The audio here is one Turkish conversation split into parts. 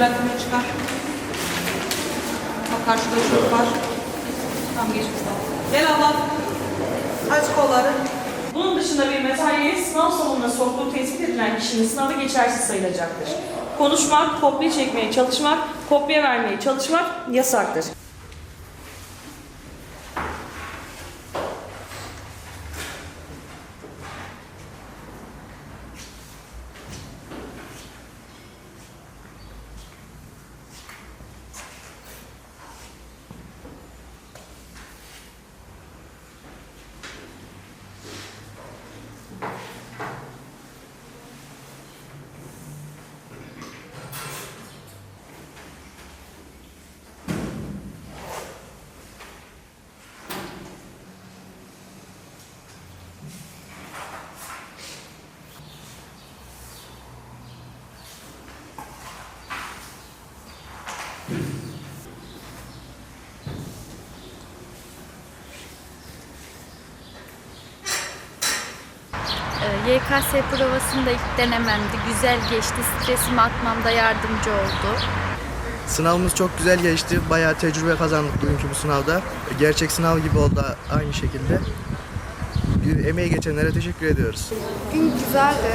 akımı çıkar. Bak karşıda çocuk var. Tam geç buradan. Gel abla. Aç kolları. Bunun dışında bir materyali sınav salonuna soktuğu tespit edilen kişinin sınavı geçersiz sayılacaktır. Konuşmak, kopya çekmeye çalışmak, kopya vermeye çalışmak yasaktır. YKS provasında ilk denememdi. Güzel geçti. Stresimi atmamda yardımcı oldu. Sınavımız çok güzel geçti. Bayağı tecrübe kazandık bugünkü bu sınavda. Gerçek sınav gibi oldu aynı şekilde. Emeği geçenlere teşekkür ediyoruz. Gün güzeldi.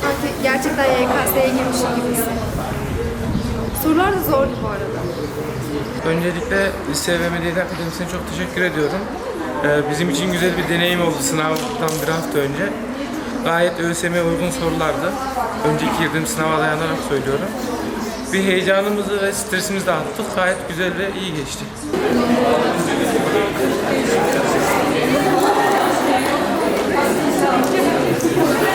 Sanki gerçekten YKS'ye girmişim gibi hissettim. Sorular da zordu bu arada. Öncelikle Lise ve Medeniyet Akademisi'ne çok teşekkür ediyorum. Ee, bizim için güzel bir deneyim oldu sınavdan bir hafta önce. Gayet ÖSYM'ye uygun sorulardı. Önceki girdiğim sınava dayanarak söylüyorum. Bir heyecanımızı ve stresimizi de attık. Gayet güzel ve iyi geçti.